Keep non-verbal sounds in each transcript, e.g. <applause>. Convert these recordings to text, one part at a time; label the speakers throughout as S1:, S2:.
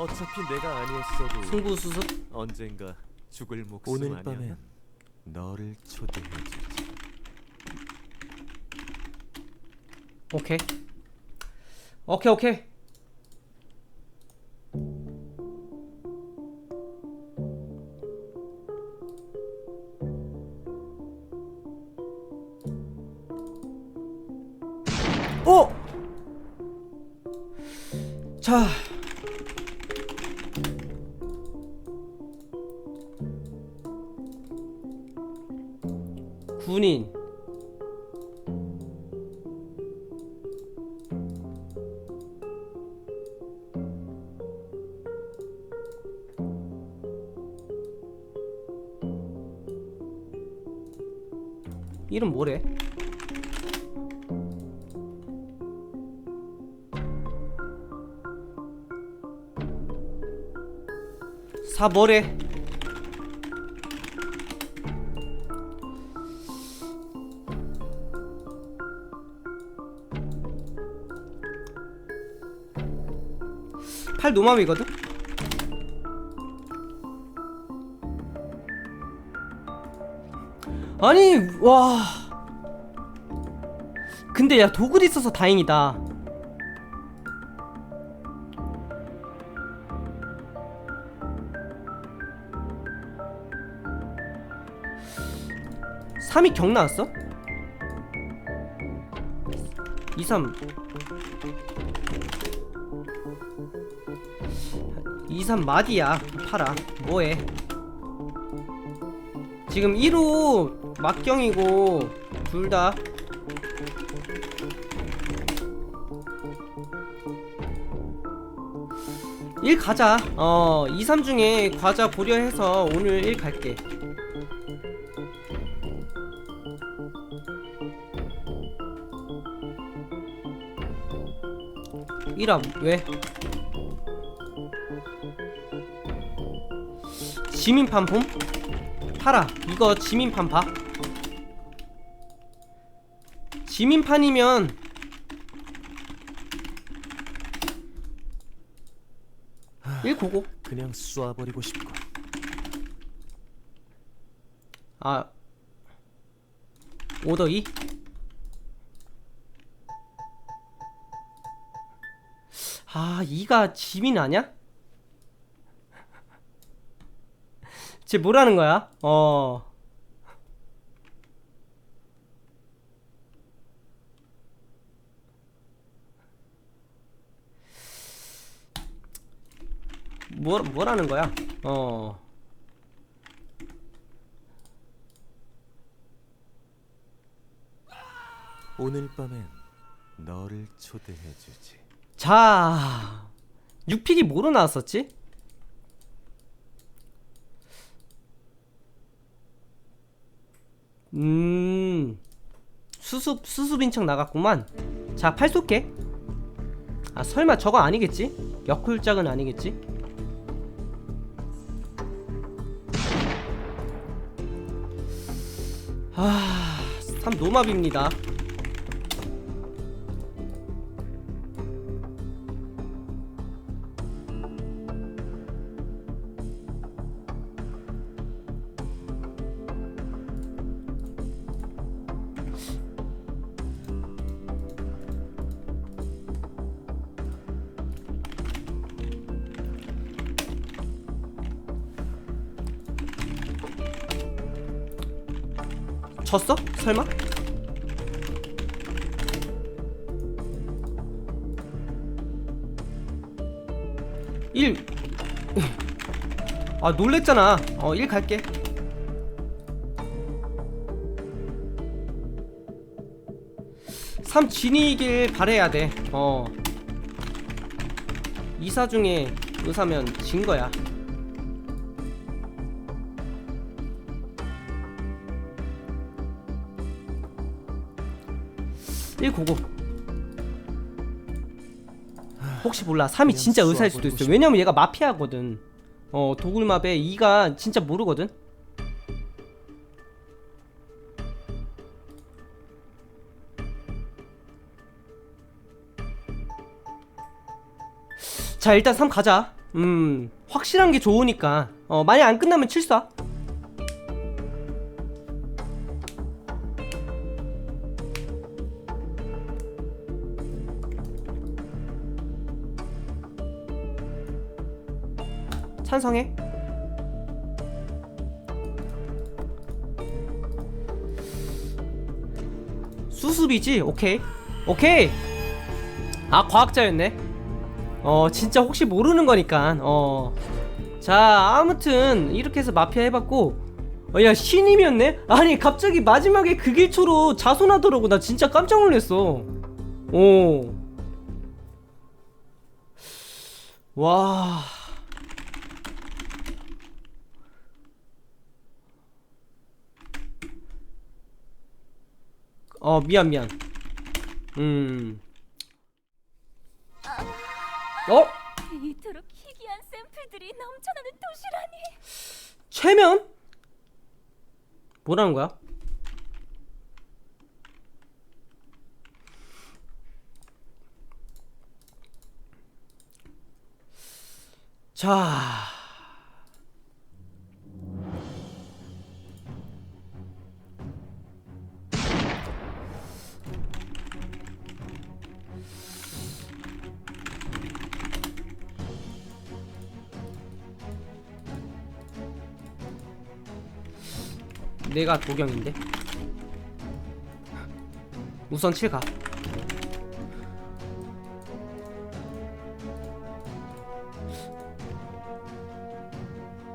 S1: 어차피 내가 아니었어도
S2: 승부 수습
S1: 언젠가 죽을 목숨
S3: 오늘? 밤엔 너를 초대해주지.
S2: 오케이 오케이 오케이 이름 뭐래? 사 뭐래? 팔 노맘이거든? 아니 와. 근데 야 도굴 있어서 다행이다. 삼위경 나왔어? 23 23 마디야. 팔아. 뭐해? 지금 1호 막경이고 둘 다. 일 가자. 어 2, 3 중에 과자 고려해서 오늘 1 갈게. 일함. 왜? 지민판 봄? 팔아. 이거 지민판 봐 지민판이면 일 고고
S1: 그냥 쏘아버리고 싶고
S2: 아 오더 2? 아 2가 지민 아냐? 쟤 뭐라는 거야? 어 뭐, 뭐라는 거야? 어
S3: 오늘 밤엔 너를 초대해 주지.
S2: 자, 6픽이 뭐로 나왔었지? 음, 수습, 수습인척 나갔구만. 자, 팔 쏠게. 아, 설마 저거 아니겠지? 역hul짝은 아니겠지? 아, 3 노맙입니다. 졌어? 설마? 일. 아 놀랬잖아. 어, 1 갈게. 삼 진이길 바래야 돼. 어. 이사 중에 의사면 진 거야. 199 혹시 몰라. 3이 진짜 의사일 수도 있어 왜냐면 얘가 마피아거든. 어 도굴마에 2가 진짜 모르거든. 자 일단 3 가자. 음 확실한 게 좋으니까. 어 만약 안 끝나면 칠쏴 찬성해? 수습이지? 오케이. 오케이. 아 과학자였네. 어 진짜 혹시 모르는 거니까. 어자 아무튼 이렇게 해서 마피아 해봤고. 어, 야 신임이었네? 아니 갑자기 마지막에 그 길초로 자손하더라고. 나 진짜 깜짝 놀랐어. 오 와 어 미안 미안 음 어?
S4: 이토록 희귀한 샘플들이 넘쳐나는 도시라니
S2: 최면? 뭐라는 거야? 자. 내가 도경인데? 우선 7가.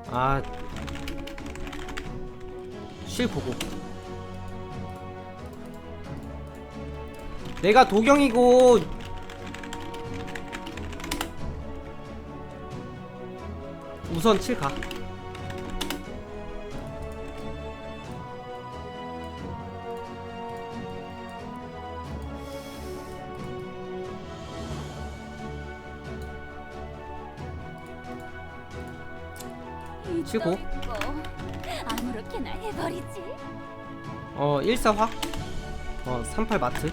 S2: 아... 실 보고. 내가 도경이고 우선 7 가 치고.
S4: 이거 아무렇게나 해버리지.
S2: 어 14확. 어38 마트.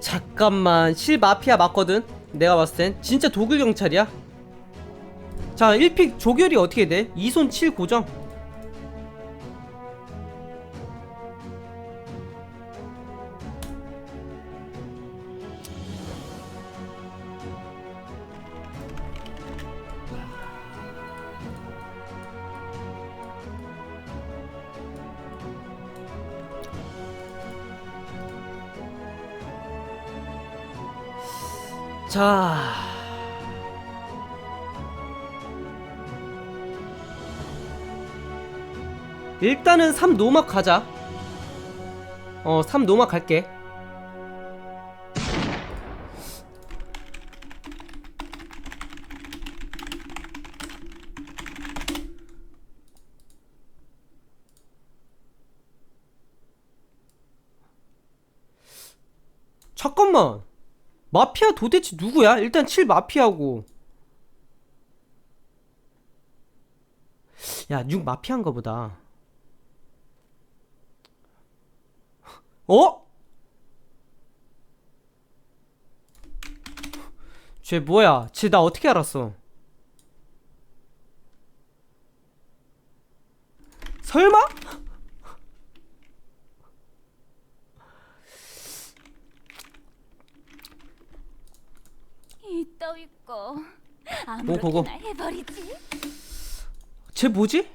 S2: 잠깐만 실 마피아 맞거든? 내가 봤을 땐. 진짜 독일 경찰이야? 자 1픽 조결이 어떻게 돼? 2손 7 고정 자. 일단은 3 노막 가자. 어, 3 노막 갈게. 도대체 누구야? 일단 7 마피아고. 야, 6 마피아인가 보다. 어? 쟤 뭐야? 쟤 나 어떻게 알았어? 설마?
S4: 이따위 거
S2: 뭐, 그거.
S4: 아무렇게나 해버리지
S2: 쟤 뭐지?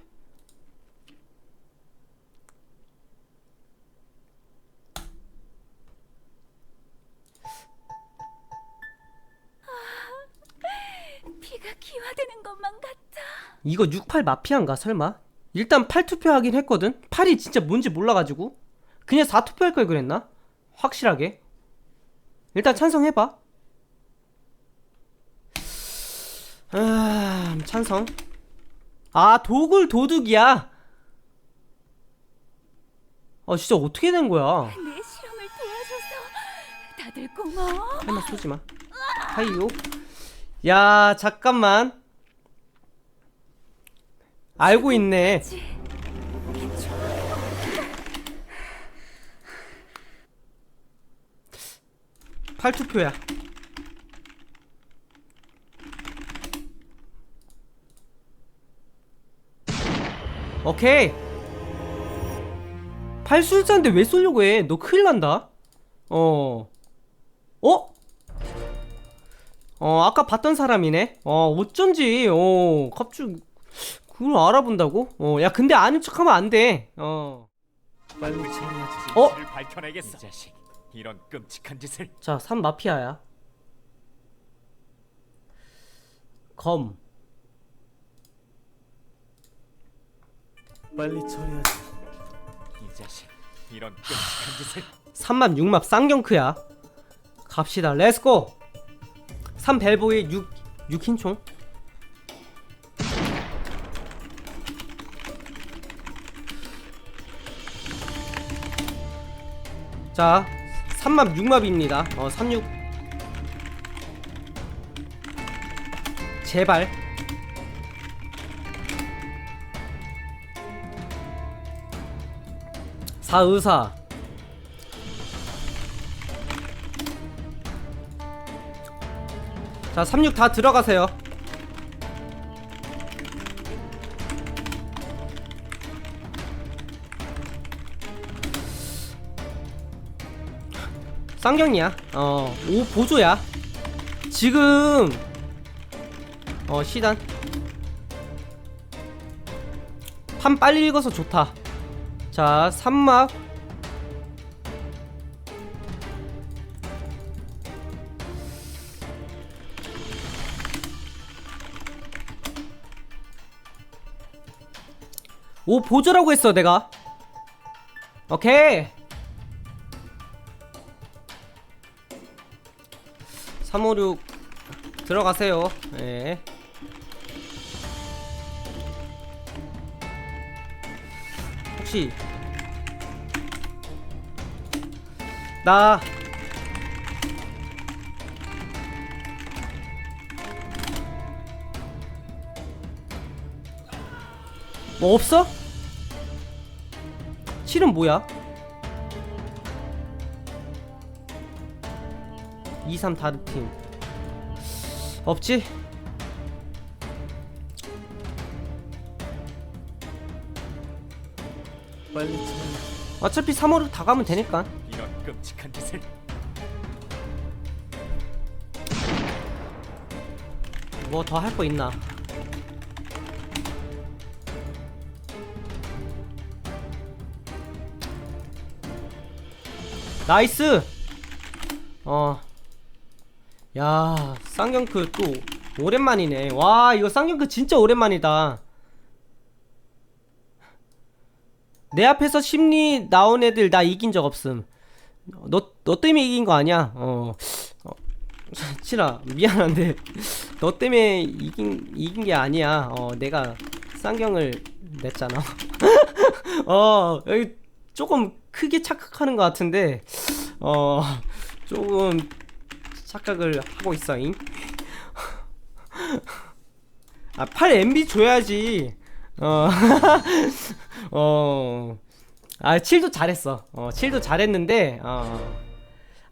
S4: 피가 기화되는 것만 같아
S2: 이거 68 마피아인가 설마? 일단 8 투표하긴 했거든? 8이 진짜 뭔지 몰라가지고 그냥 4 투표할 걸 그랬나? 확실하게 일단 찬성해봐 아... 찬성. 아 도굴 도둑이야. 아 진짜 어떻게 된 거야?
S4: 내 실험을 도와줘서 다들 고마워.
S2: 할말 쏘지 마. 하이요. 야 잠깐만. 알고 있네. 팔투표야. 오케이. 팔술자인데 왜 쏘려고 해? 너 큰일 난다. 어. 어? 어, 아까 봤던 사람이네. 어, 어쩐지. 어, 갑자기 그걸 알아본다고? 어, 야, 근데 아는 척하면 안 돼. 어. 어?
S1: 밝혀내겠어. 이 자식. 이런 끔찍한 짓을.
S2: 자, 3 마피아야. 검.
S1: 빨리 처리하지. 이 자식. 이런 끔찍한 짓을.
S2: 3맙 6맙 쌍경크야. 갑시다. 렛츠고. 3 벨보이 6 6흰총. 자, 3맙 6맙입니다. 어, 36 제발. 사의사 자, 36 다 들어가세요. 쌍경이야. 어, 오 보조야. 지금 어 시단 판 빨리 읽어서 좋다. 자, 3막. 오 보조라고 했어 내가. 오케이. 356 들어가세요. 예 혹시 나 뭐 없어? 7은 뭐야? 2, 3 다르팀 없지?
S1: 빨리.
S2: 어차피 3호로 다 가면 되니까
S1: 이런 끔찍한 짓을.
S2: 뭐 더 할 거 있나 나이스 어. 야, 쌍경크 또 오랜만이네. 와, 이거 쌍경크 진짜 오랜만이다. 내 앞에서 심리 나온 애들 나 이긴 적 없음. 너, 너 때문에 이긴 거 아니야? 어. 어. <laughs> 치라, 미안한데. <laughs> 너 때문에 이긴, 이긴 게 아니야. 어, 내가 쌍경을 냈잖아. <laughs> 어, 여기 조금 크게 착각하는 것 같은데, 어, 조금 착각을 하고 있어잉. 아, 8 MB 줘야지. 어, <laughs> 어, 아, 7도 잘했어. 어, 7도 잘했는데, 어,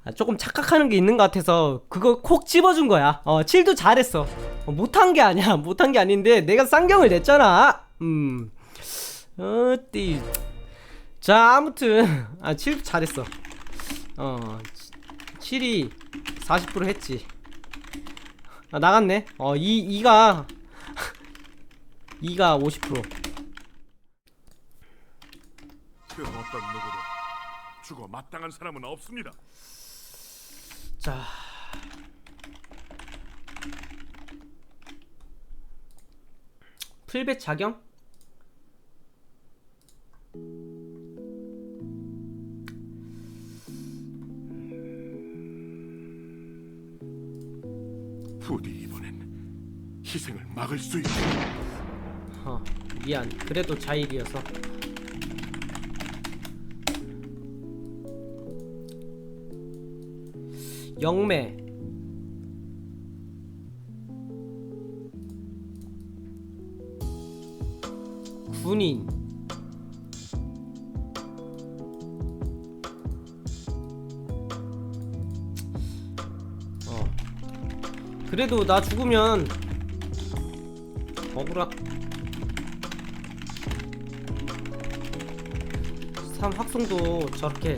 S2: 아, 조금 착각하는 게 있는 것 같아서, 그거 콕 집어준 거야. 어, 7도 잘했어. 어, 못한 게 아니야. <laughs> 못한 게 아닌데, 내가 쌍경을 냈잖아. 음, 어띠. 자, 아무튼, 아, 7도 잘했어. 어, 7이 40% 했지. 아, 나갔네. 어, 2, 2가, 2가 50%.
S5: 그 어떤 누구도 죽어 마땅한 사람은 없습니다.
S2: 자. 풀벳 작용?
S5: 부디 이번엔 희생을 막을 수 있게
S2: 어, 미안. 그래도 자일이어서. 영매. 군인 어 그래도 나 죽으면 억울하 3 확성도 저렇게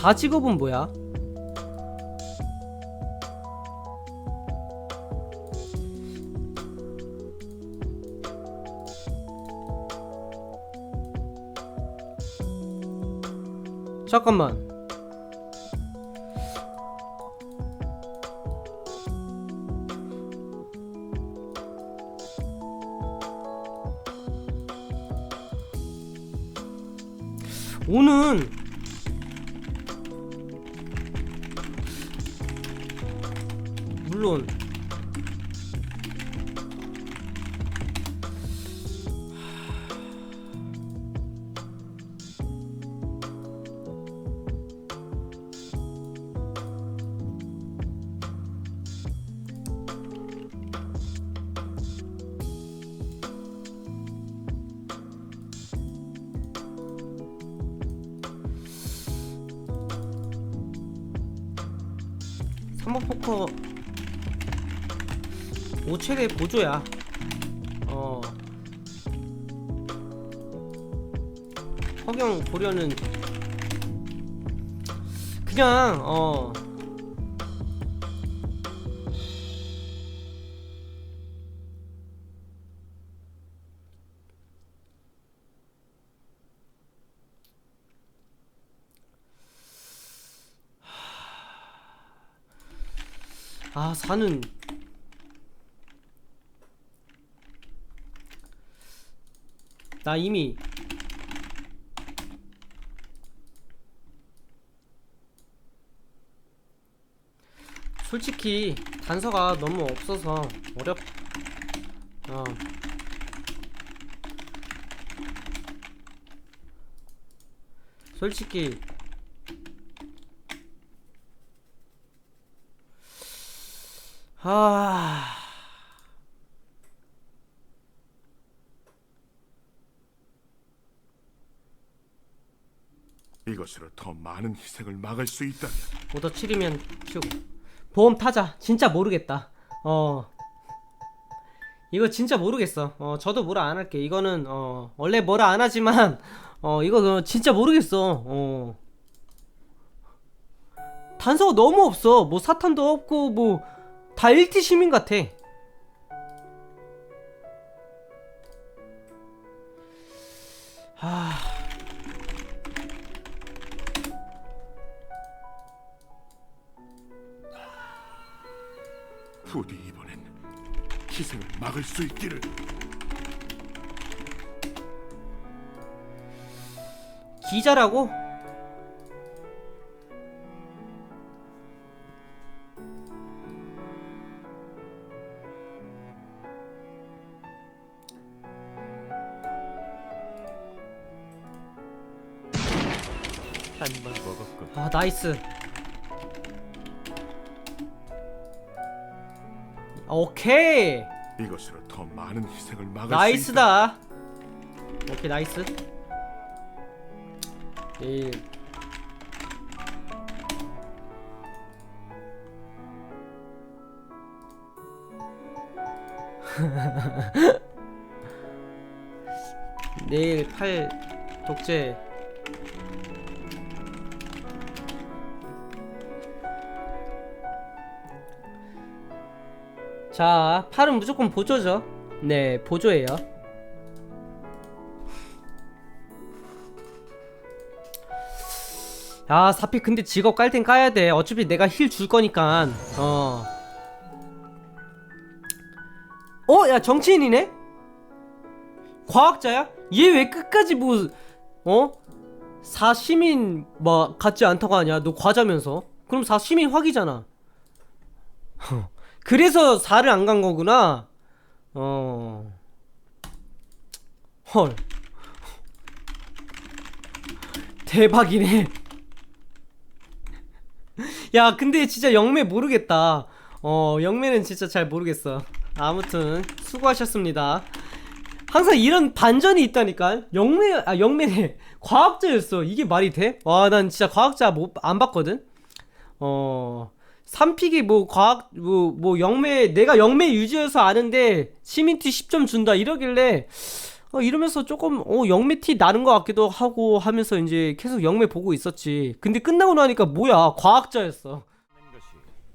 S2: 사직업은 뭐야? 잠깐만. 삼번 포커 5최대 보조야. 어. 허경 보려는 그냥 어. 아, 사는. 나 이미 솔직히 단서가 너무 없어서 어렵 어. 솔직히 아
S5: 이것으로 더 많은 희생을 막을 수 있다면.
S2: 오더 7이면 치우고 보험 타자. 진짜 모르겠다. 어. 이거 진짜 모르겠어. 어 저도 뭐라 안 할게. 이거는 어 원래 뭐라 안 하지만 <laughs> 어 이거 그 진짜 모르겠어. 어. 단서가 너무 없어. 뭐 사탄도 없고 뭐 다 1티 시민 같아. 아
S5: 부디 이번엔 희생을 막을 수 있기를.
S2: 기자라고? 나이스. 오케이.
S5: 이것으로 더 많은 희생을 막을 수 있다.
S2: 나이스다. 오케이 나이스. 예. <laughs> 내일 팔 독재 자, 팔은 무조건 보조죠. 네, 보조예요. 야, 사피 근데 직업 깔 땐 까야 돼. 어차피 내가 힐 줄 거니까. 어. 어? 야 정치인이네? 과학자야? 얘 왜 끝까지 뭐 어? 사시민 뭐 같지 않다고 하냐? 너 과자면서 그럼 사시민 확이잖아 그래서 4를 안 간 거구나. 어... 헐. 대박이네. 야 근데 진짜 영매 모르겠다. 어 영매는 진짜 잘 모르겠어. 아무튼 수고하셨습니다. 항상 이런 반전이 있다니까. 영매 아 영매네. 과학자였어. 이게 말이 돼? 와 난 진짜 과학자 못, 안 봤거든. 어 3픽이 뭐 과학 뭐, 뭐 영매 내가 영매 유지여서 아는데 시민티 10점 준다 이러길래 어, 이러면서 조금 어 영매 티 나는 것 같기도 하고 하면서 이제 계속 영매 보고 있었지 근데 끝나고 나니까 뭐야 과학자였어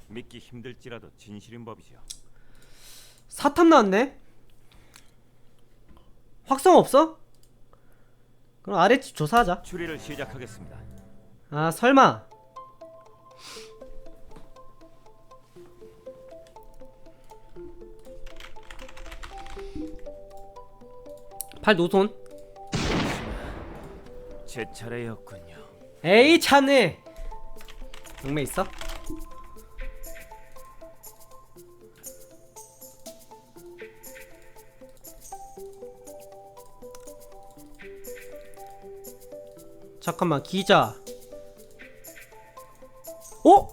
S1: 믿기 힘들지라도 진실인 법이죠.
S2: 사탐 나왔네 확성 없어? 그럼 아래집 조사하자
S1: 추리를 시작하겠습니다.
S2: 아 설마 팔 노손
S1: 제 차례였군요.
S2: 에이 차네 용매 있어? 잠깐만 기자 어?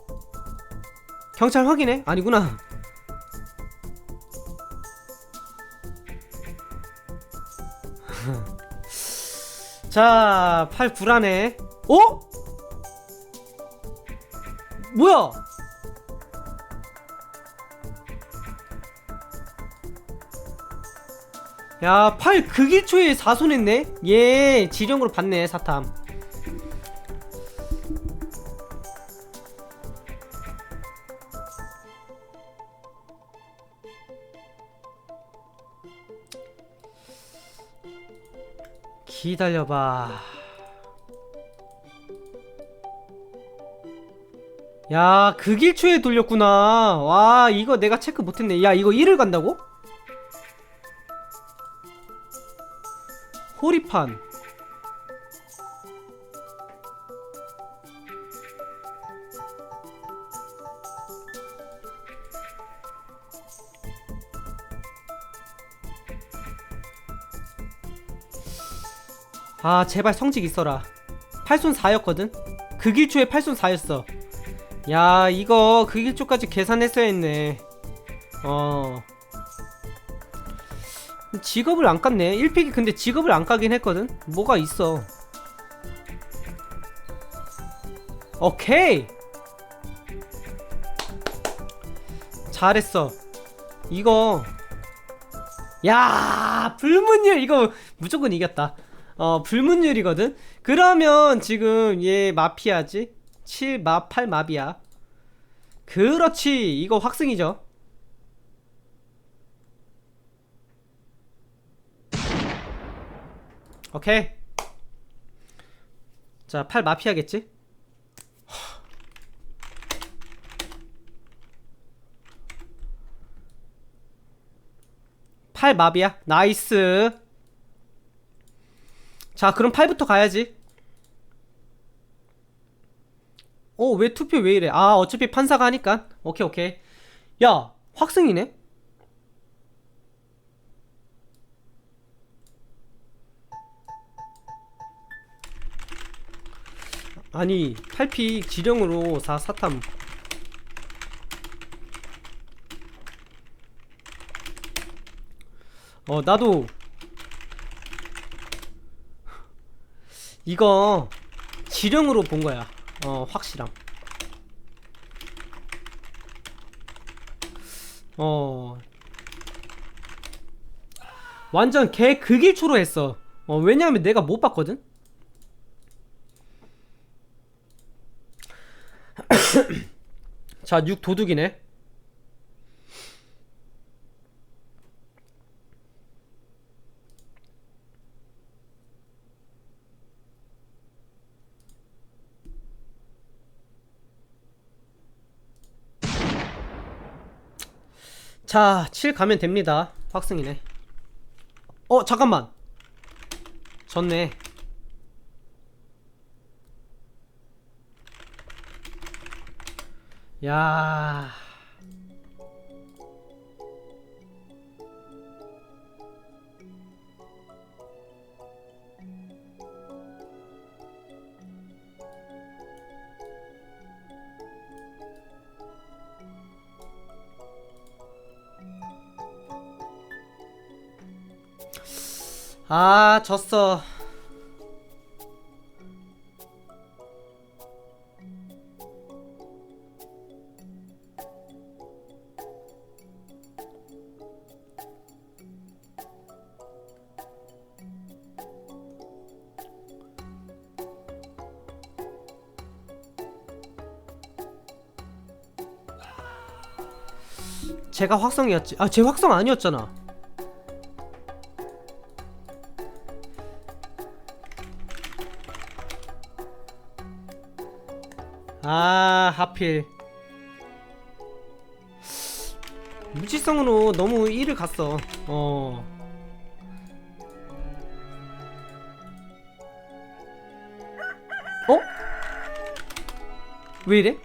S2: 경찰 확인해? 아니구나 자, 팔 불안해. 어? 뭐야? 야, 팔 극일초에 사손했네? 예, 지령으로 받네, 사탐. 기다려봐. 야, 극일 초에 돌렸구나. 와, 이거 내가 체크 못했네. 야, 이거 1을 간다고? 호리판. 아 제발 성직 있어라. 8손 4였거든? 극일초에 8손 4였어. 야 이거 극일초까지 계산했어야 했네. 어. 직업을 안 깠네. 1픽이 근데 직업을 안 까긴 했거든? 뭐가 있어? 오케이! 잘했어. 이거. 야 불문율 이거 무조건 이겼다 어 불문율이거든? 그러면 지금 얘 마피아지? 7마 8마비야. 그렇지. 이거 확승이죠. 오케이. 자 8 마피아겠지? 팔 마비야. 나이스 자 그럼 8부터 가야지. 어 왜 투표 왜 이래? 아 어차피 판사가 하니까. 오케이 오케이. 야 확승이네? 아니 8피 지령으로 4 사탐. 어 나도 이거 지령으로 본 거야. 어, 확실함. 어. 완전 개 극일초로 했어. 어, 왜냐하면 내가 못 봤거든? <coughs> 자, 6 도둑이네. 자, 7 가면 됩니다. 확승이네. 어 잠깐만. 졌네. 야 아, 졌어. 제가 확성이었지. 아, 제 확성 아니었잖아. 아 하필 무지성으로 너무 1을 갔어 어 어? 왜 이래?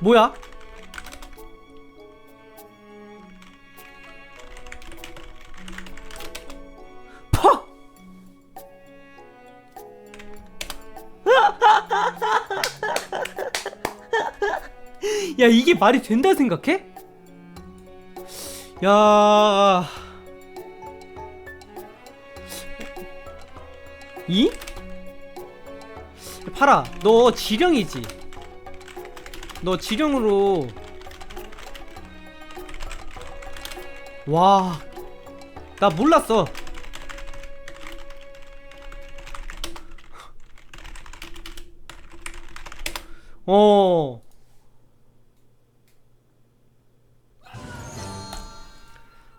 S2: 뭐야? 야 이게 말이 된다 생각해? 야. 이? 파라 너 지령이지? 너 지령으로. 와 나 몰랐어. 어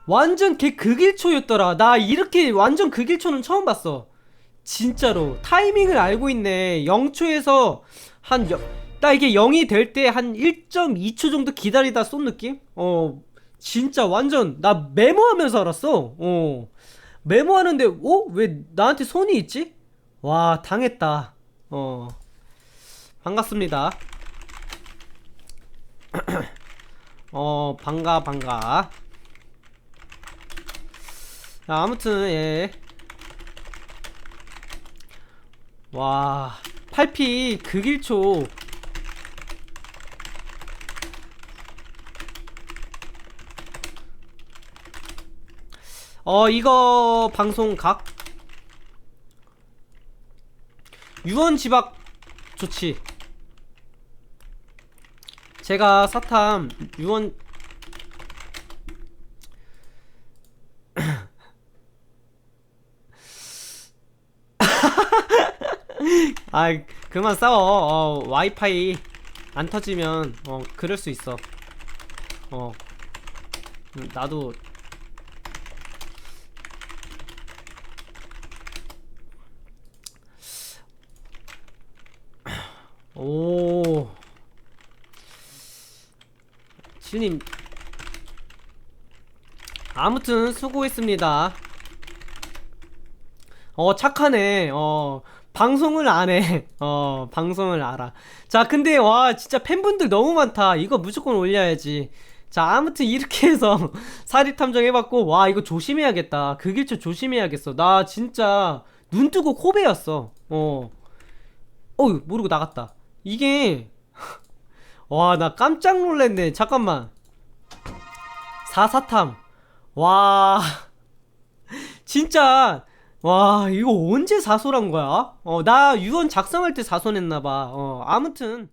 S2: 완전 걔 극일초였더라. 나 이렇게 완전 극일초는 처음 봤어. 진짜로 타이밍을 알고 있네. 0초에서 한 여, 나 이게 0이 될 때 한 1.2초 정도 기다리다 쏜 느낌? 어 진짜 완전 나 메모하면서 알았어. 어 메모하는데 어? 왜 나한테 손이 있지? 와 당했다. 어 반갑습니다. <clears throat> 어 반가 반가. 자, 아무튼 예. 와, 8피 극일초. 어, 이거 방송 각 유언 지박 좋지. 제가 사탐 유언 아 그만 싸워. 어, 와이파이 안 터지면 어 그럴 수 있어. 어. 음, 나도. 오. 주님. 아무튼 수고했습니다. 어 착하네. 어 방송을 안 해. <laughs> 어 방송을 알아. 자 근데 와 진짜 팬분들 너무 많다. 이거 무조건 올려야지. 자 아무튼 이렇게 해서 <laughs> 사립 탐정 해봤고 와 이거 조심해야겠다. 그 길초 조심해야겠어. 나 진짜 눈 뜨고 코베였어. 어. 어휴 모르고 나갔다. 이게 <laughs> 와 나 깜짝 놀랐네. 잠깐만. 사사탐. 와. 진짜 와 이거 언제 사소한 거야? 어 나 유언 작성할 때 사소했나봐 어 아무튼